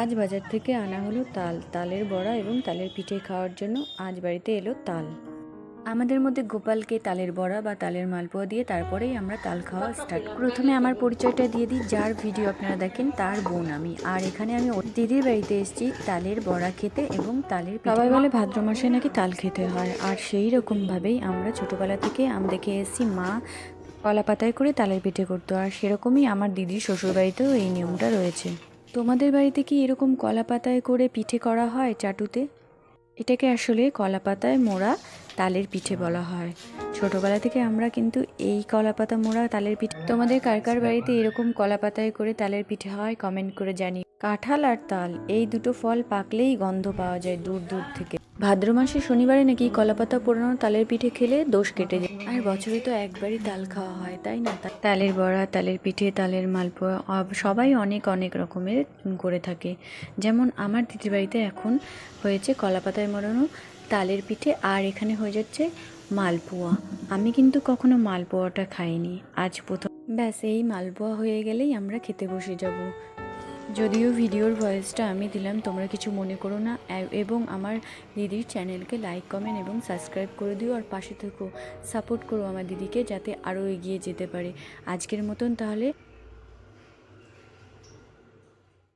আজ বাজার থেকে আনা হলো তাল তালের বড়া এবং তালের পিঠে খাওয়ার জন্য আজ বাড়িতে এলো তাল। আমাদের মধ্যে গোপালকে তালের বড়া বা তালের মালপোয়া দিয়ে তারপরেই আমরা তাল খাওয়া স্টার্ট প্রথমে আমার পরিচয়টা দিয়ে দিই যার ভিডিও আপনারা দেখেন তার বোন আমি। আর এখানে আমি দিদির বাড়িতে এসেছি তালের বড়া খেতে এবং তালের সবাই বলে ভাদ্র মাসে নাকি তাল খেতে হয় আর সেই রকমভাবেই আমরা ছোটোবেলা থেকে আম দেখে এসেছি মা কলা পাতায় করে তালের পিঠে করতো। আর সেরকমই আমার দিদির শ্বশুরবাড়িতেও এই নিয়মটা রয়েছে। তোমাদের বাড়িতে কি এরকম কলা পাতায় করে পিঠে করা হয় চাটুতে? এটাকে আসলে কলা পাতায় মোড়া তালের পিঠে বলা হয়। ছোটবেলা থেকে আমরা কিন্তু এই কলা পাতা মোড়া তালের পিঠে তোমাদের কার কার বাড়িতে এরকম কলা পাতায় করে তালের পিঠে হয় কমেন্ট করে জানি কাঁঠাল আর তাল, এই দুটো ফল পাকলেই গন্ধ পাওয়া যায় দূর দূর থেকে। ভাদ্র মাসে শনিবারে নাকি কলাপাতা পোড়ানো তালের পিঠে খেলে দোষ কেটে যায়। আর বছরে তো একবারই তাল খাওয়া হয়, তাই না? তালের বড়া, তালের পিঠে, তালের মালপোয়া সবাই অনেক অনেক রকমের করে থাকে। যেমন আমার দিদির বাড়িতে এখন হয়েছে কলাপাতায় মোড়ানো তালের পিঠে আর এখানে হয়ে যাচ্ছে মালপোয়া। আমি কিন্তু কখনো মালপোয়াটা খাইনি। আজ প্রথম ব্যাস, এই মালপোয়া হয়ে গেলেই আমরা খেতে বসে যাব। যদিও ভিডিওর ভয়েসটা আমি দিলাম, তোমরা কিছু মনে করো না। এবং আমার দিদির চ্যানেলকে লাইক, কমেন্ট এবং সাবস্ক্রাইব করে দিও। আর পাশে থেকো, সাপোর্ট করো আমার দিদিকে যাতে আরও এগিয়ে যেতে পারে। আজকের মতন তাহলে